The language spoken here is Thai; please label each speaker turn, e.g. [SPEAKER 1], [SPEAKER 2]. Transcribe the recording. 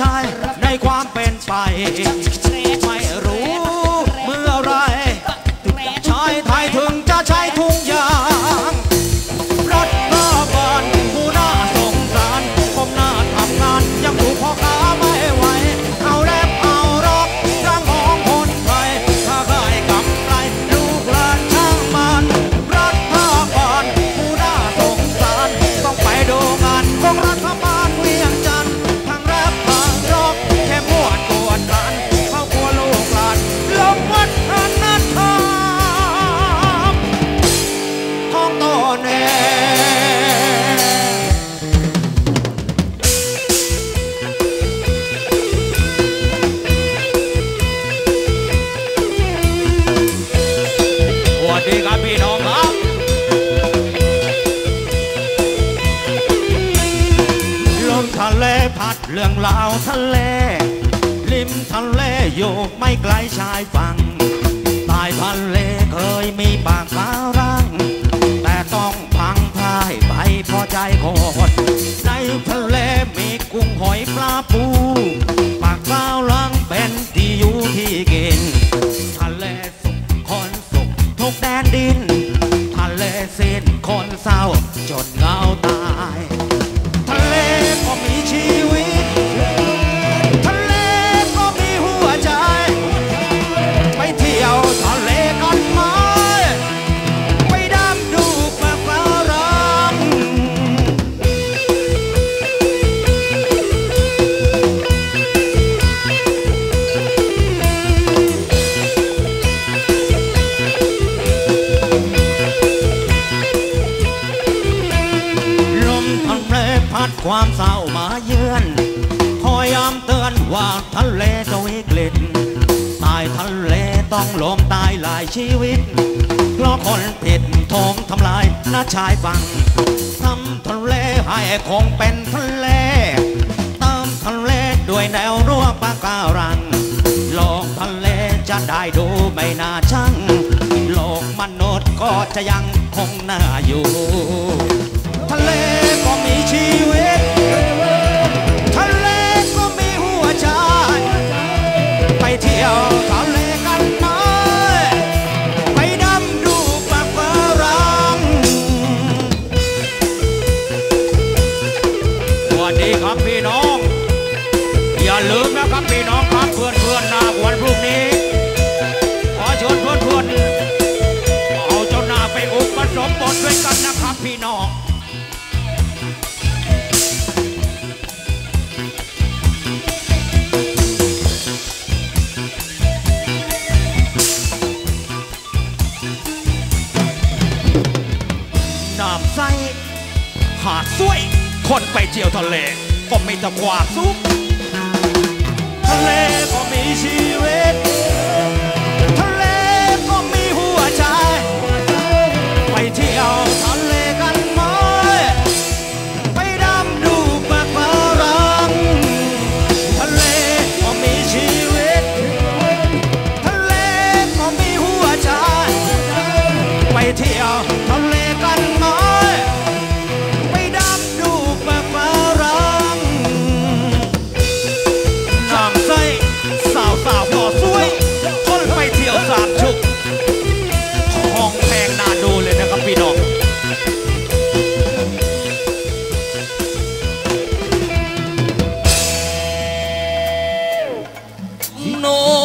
[SPEAKER 1] ชายในความเป็นไป เรื่องราวทะเล ริมทะเลอยู่ไม่ไกลชายฝั่งใต้ทะเลเคยมีปากการังแต่ต้องพังพ่ายไปพอใจโคตรในทะเลมีกุ้งหอยปลาปู ปากกาวลังเป็นที่อยู่ที่กินทะเลสุขคนสุขทุกแดนดิน ทะเลสิ้นคนเศร้าจน ความเศร้ามาเยือน คอยย้ำเตือนว่าทะเลจะวิกฤตตายทะเลต้องลมตายหลายชีวิต เพราะคนผิดทงทำลายหน้าชายฝั่งทำทะเลให้คงเป็นทะเลเติมทะเลด้วยแนวรั้วปะการังโลกทะเลจะได้ดูไม่น่าช่างโลกมนุษย์ก็จะยังคงน่าอยู่ เที่ยวทะเลกันน้อยไปดำดูปะการังสวัสดีครับพี่น้อง อย่าลืมนะครับพี่น้อง คนไปเที่ยวทะเล ก็มีแต่ความสุขทะเลก็มีชีวิตทะเลก็มีหัวใจ ไปเที่ยวทะเลกันไหมไปดำดูปะการังทะเลก็มีชีวิตทะเลก็มีหัวใจ ไปเที่ยวทะเล No.